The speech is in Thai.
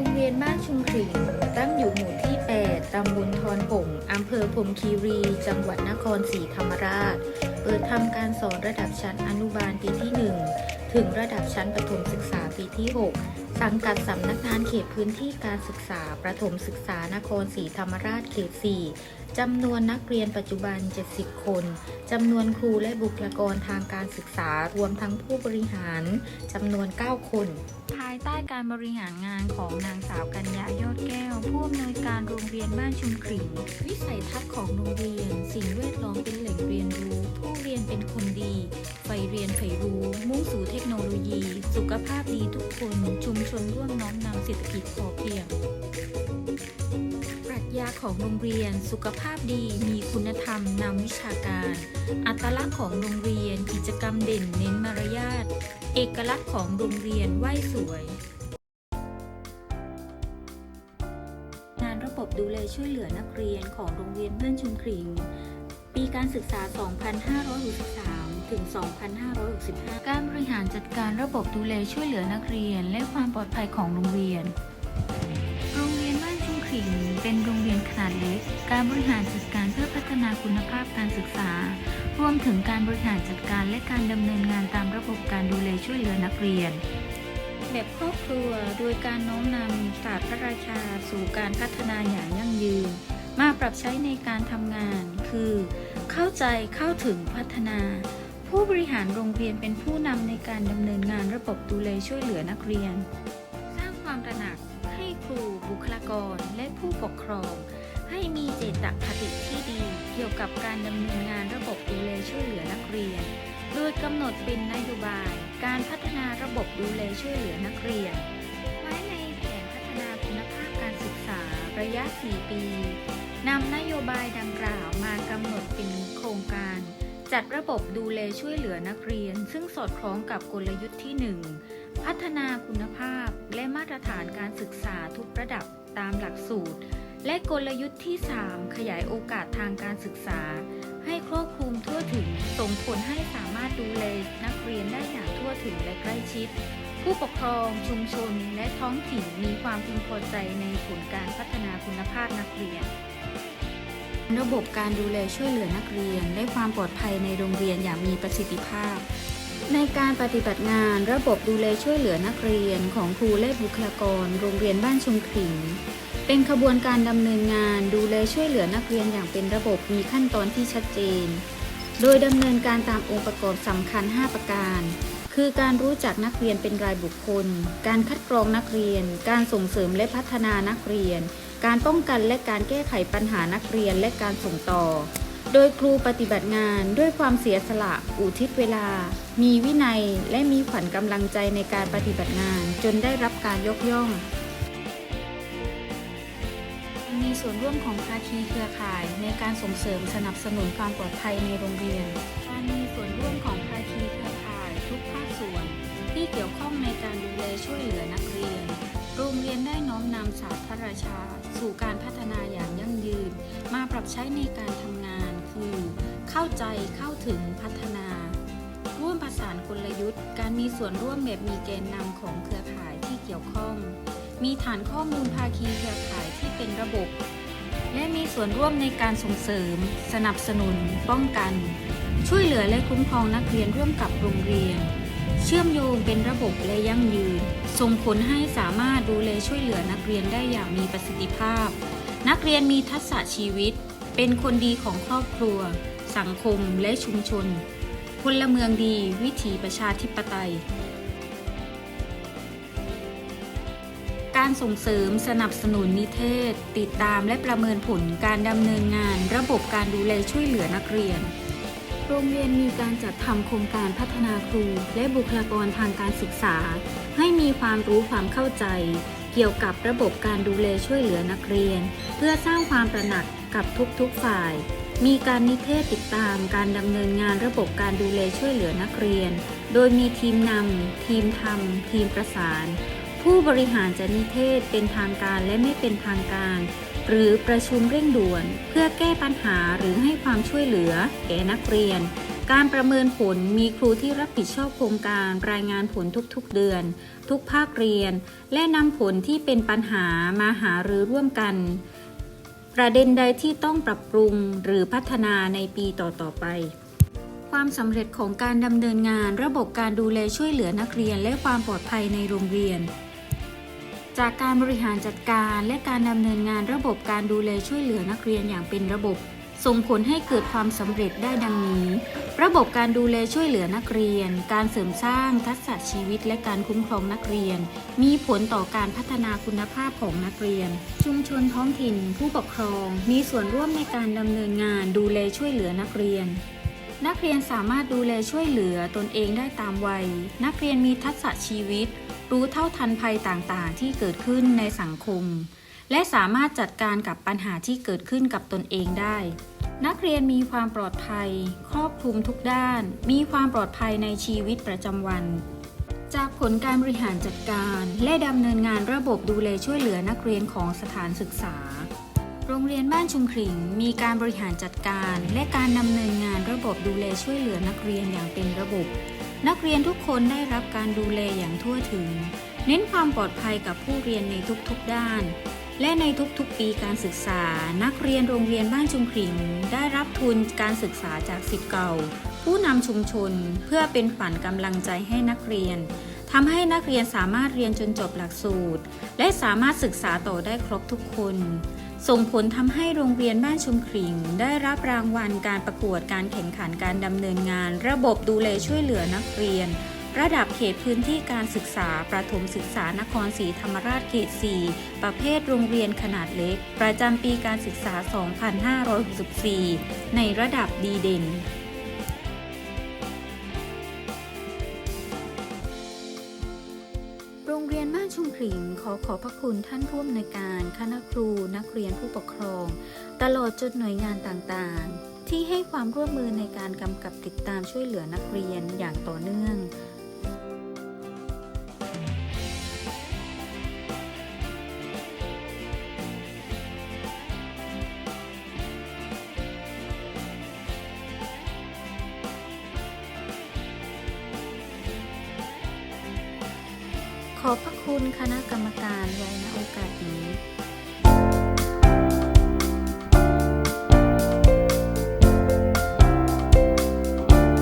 รงเรียนบ้านชุมขลิงตั้งอยู่หมู่ที่ 8 ตำบลทอนหงอำเภอพรมคีรี จังหวัดนครศรีธรรมราช เปิดทำการสอนระดับชั้นอนุบาลปีที่ 1 ถึงระดับชั้นประถมศึกษาปีที่ 6สังกัดสำนักงานเขตพื้นที่การศึกษา ประถมศึกษานครศรีธรรมราชเขต 4 จำนวนนักเรียนปัจจุบัน 70 คน จำนวนครูและบุคลากรทางการศึกษารวมทั้งผู้บริหาร จำนวน 9 คน ภายใต้การบริหารงานของนางสาวกัญญายอดแก้ว ผู้อำนวยการโรงเรียนบ้านชุมขริงวิสัยทัศน์ของโรงเรียน สิ่งแวดล้อมเป็นแหล่งเรียนรู้ ผู้เรียนเป็นคนดีใฝ่เรียนใฝ่รู้ มุ่งสู่เทคโนโลยี สุขภาพดีทุกคนชุมชนร่วมน้อมนำเศรษฐกิจพอเพียง ปรัชญาของโรงเรียนสุขภาพดีมีคุณธรรมนำวิชาการ อัตลักษณ์ของโรงเรียนกิจกรรมเด่นเน้นมารยาท เอกลักษณ์ของโรงเรียนไหวสวยงานระบบดูแลช่วยเหลือนักเรียนของโรงเรียนบ้านชุมขริง ปีการศึกษา 2563 ถึง 2565 การบริหารจัดการระบบดูแลช่วยเหลือนักเรียน และความปลอดภัยของโรงเรียน โรงเรียนบ้านชุมขิงเป็นโรงเรียนขนาดเล็ก การบริหารจัดการเพื่อพัฒนาคุณภาพการศึกษา รวมถึงการบริหารจัดการและการดำเนินงานตามระบบการดูแลช่วยเหลือนักเรียน แบบครอบครัวโดยการน้อมนำศาสตร์พระราชา สู่การพัฒนาอย่างยั่งยืน มาปรับใช้ในการทำงานคือ เข้าใจเข้าถึงพัฒนา ผู้บริหารโรงเรียนเป็นผู้นำในการดำเนินงานระบบดูแลช่วยเหลือนักเรียน สร้างความตระหนักให้ครูบุคลากรและผู้ปกครอง ให้มีเจตคติที่ดี เกี่ยวกับการดำเนินงานระบบดูแลช่วยเหลือนักเรียน โดยกำหนดเป็นนโยบาย การพัฒนาระบบดูแลช่วยเหลือนักเรียน ไว้ในแผนพัฒนาคุณภาพการศึกษาระยะ 4 ปีนำนโยบายดังกล่าวมากำหนดเป็นโครงการ จัดระบบดูแลช่วยเหลือนักเรียน ซึ่งสอดคล้องกับกลยุทธ์ที่ 1 พัฒนาคุณภาพและมาตรฐานการศึกษาทุกระดับตามหลักสูตร และกลยุทธ์ที่ 3 ขยายโอกาสทางการศึกษา ให้ครอบคลุมทั่วถึงส่งผลให้สามารถดูแลนักเรียนได้อย่างทั่วถึงและใกล้ชิด ผู้ปกครอง ชุมชน และท้องถิ่นมีความพึงพอใจในผลการพัฒนาคุณภาพนักเรียน ระบบการดูแลช่วยเหลือนักเรียน และความปลอดภัยในโรงเรียนอย่างมีประสิทธิภาพ ในการปฏิบัติงานระบบดูแลช่วยเหลือนักเรียนของครูและบุคลากร โรงเรียนบ้านชุมขิง เป็นขบวนการดำเนินงานดูแลช่วยเหลือนักเรียนอย่างเป็นระบบมีขั้นตอนที่ชัดเจน โดยดำเนินการตามองค์ประกอบสำคัญ 5 ประการคือการรู้จักนักเรียนเป็นรายบุคคล การคัดกรองนักเรียน การส่งเสริมและพัฒนานักเรียน การป้องกันและการแก้ไขปัญหานักเรียนและการส่งต่อ โดยครูปฏิบัติงานด้วยความเสียสละ อุทิศเวลา มีวินัย และมีขวัญกำลังใจในการปฏิบัติงาน จนได้รับการยกย่อง มีส่วนร่วมของภาคีเครือข่ายในการส่งเสริมสนับสนุนความปลอดภัยในโรงเรียน การมีส่วนร่วมของภาคีเครือข่ายทุกภาคส่วน ที่เกี่ยวข้องในการดูแลช่วยเหลือนักเรียน โรงเรียนได้น้อมนำศาสตร์พระราชา สู่การพัฒนาอย่างยั่งยืน มาปรับใช้ในการทำงานคือ เข้าใจเข้าถึงพัฒนา ร่วมประสานกลยุทธ์ การมีส่วนร่วมแบบมีแกนนำของเครือข่ายที่เกี่ยวข้อง มีฐานข้อมูลภาคีเครือข่ายที่เป็นระบบ และมีส่วนร่วมในการส่งเสริม สนับสนุน ป้องกัน ช่วยเหลือและคุ้มครองนักเรียนร่วมกับโรงเรียน เชื่อมโยงเป็นระบบและยั่งยืน ส่งผลให้สามารถดูแลช่วยเหลือนักเรียนได้อย่างมีประสิทธิภาพ นักเรียนมีทักษะชีวิต เป็นคนดีของครอบครัว สังคมและชุมชนพลเมืองดีวิถีประชาธิปไตย การส่งเสริมสนับสนุนนิเทศ ติดตามและประเมินผลการดำเนินงาน ระบบการดูแลช่วยเหลือนักเรียน โรงเรียนมีการจัดทำโครงการพัฒนาครู และบุคลากรทางการศึกษา ให้มีความรู้ความเข้าใจ เกี่ยวกับระบบการดูแลช่วยเหลือนักเรียน เพื่อสร้างความตระหนักกับทุกๆฝ่าย มีการนิเทศติดตามการดำเนินงานระบบการดูแลช่วยเหลือนักเรียน โดยมีทีมนำทีมทำทีมประสาน ผู้บริหารจะนิเทศเป็นทางการและไม่เป็นทางการ หรือประชุมเร่งด่วน เพื่อแก้ปัญหาหรือให้ความช่วยเหลือ แก่นักเรียน การประเมินผลมีครูที่รับผิดชอบโครงการรายงานผลทุกๆเดือน ทุกภาคเรียน และนำผลที่เป็นปัญหามาหารือร่วมกัน ประเด็นใดที่ต้องปรับปรุงหรือพัฒนาในปีต่อๆไปความสำเร็จของการดำเนินงานระบบการดูแลช่วยเหลือนักเรียนและความปลอดภัยในโรงเรียน จากการบริหารจัดการและการดำเนินงานระบบการดูแลช่วยเหลือนักเรียนอย่างเป็นระบบ ส่งผลให้เกิดความสำเร็จได้ดังนี้ ระบบการดูแลช่วยเหลือนักเรียน การเสริมสร้างทักษะชีวิตและการคุ้มครองนักเรียน มีผลต่อการพัฒนาคุณภาพของนักเรียน ชุมชนท้องถิ่น ผู้ปกครอง มีส่วนร่วมในการดำเนินงานดูแลช่วยเหลือนักเรียน นักเรียนสามารถดูแลช่วยเหลือตนเองได้ตามวัย นักเรียนมีทักษะชีวิต รู้เท่าทันภัยต่างๆ ที่เกิดขึ้นในสังคม และสามารถจัดการกับปัญหาที่เกิดขึ้นกับตนเองได้ นักเรียนมีความปลอดภัย ครอบคลุมทุกด้าน มีความปลอดภัยในชีวิตประจำวัน จากผลการบริหารจัดการ และดำเนินงานระบบดูแลช่วยเหลือนักเรียนของสถานศึกษา โรงเรียนบ้านชุมขริงมีการบริหารจัดการ และการดำเนินงานระบบดูแลช่วยเหลือนักเรียนอย่างเป็นระบบ นักเรียนทุกคนได้รับการดูแลอย่างทั่วถึง เน้นความปลอดภัยกับผู้เรียนในทุกๆด้าน และในทุกๆปีการศึกษา นักเรียนโรงเรียนบ้านชุมขริงได้รับทุนการศึกษาจากสิทธิ์เก่า ผู้นำชุมชนเพื่อเป็นขวัญกำลังใจให้นักเรียนทำให้นักเรียนสามารถเรียนจนจบหลักสูตร และสามารถศึกษาต่อได้ครบทุกคน ส่งผลทำให้โรงเรียนบ้านชุมขริงได้รับรางวัลการประกวดการแข่งขันการดำเนินงาน ระบบดูแลช่วยเหลือนักเรียน ระดับเขตพื้นที่การศึกษา ประถมศึกษานครศรีธรรมราชเขต 4 ประเภทโรงเรียนขนาดเล็ก ประจำปีการศึกษา 2564 ในระดับดีเด่น บ้านชุมขริงขอขอบพระคุณท่านผู้อำนวยการคณะครูนักเรียนผู้ปกครอง ตลอดจนหน่วยงานต่างๆ ที่ให้ความร่วมมือในการกำกับติดตามช่วยเหลือนักเรียนอย่างต่อเนื่อง ขอบพระคุณคณะกรรมการไว้ณโอกาสนี้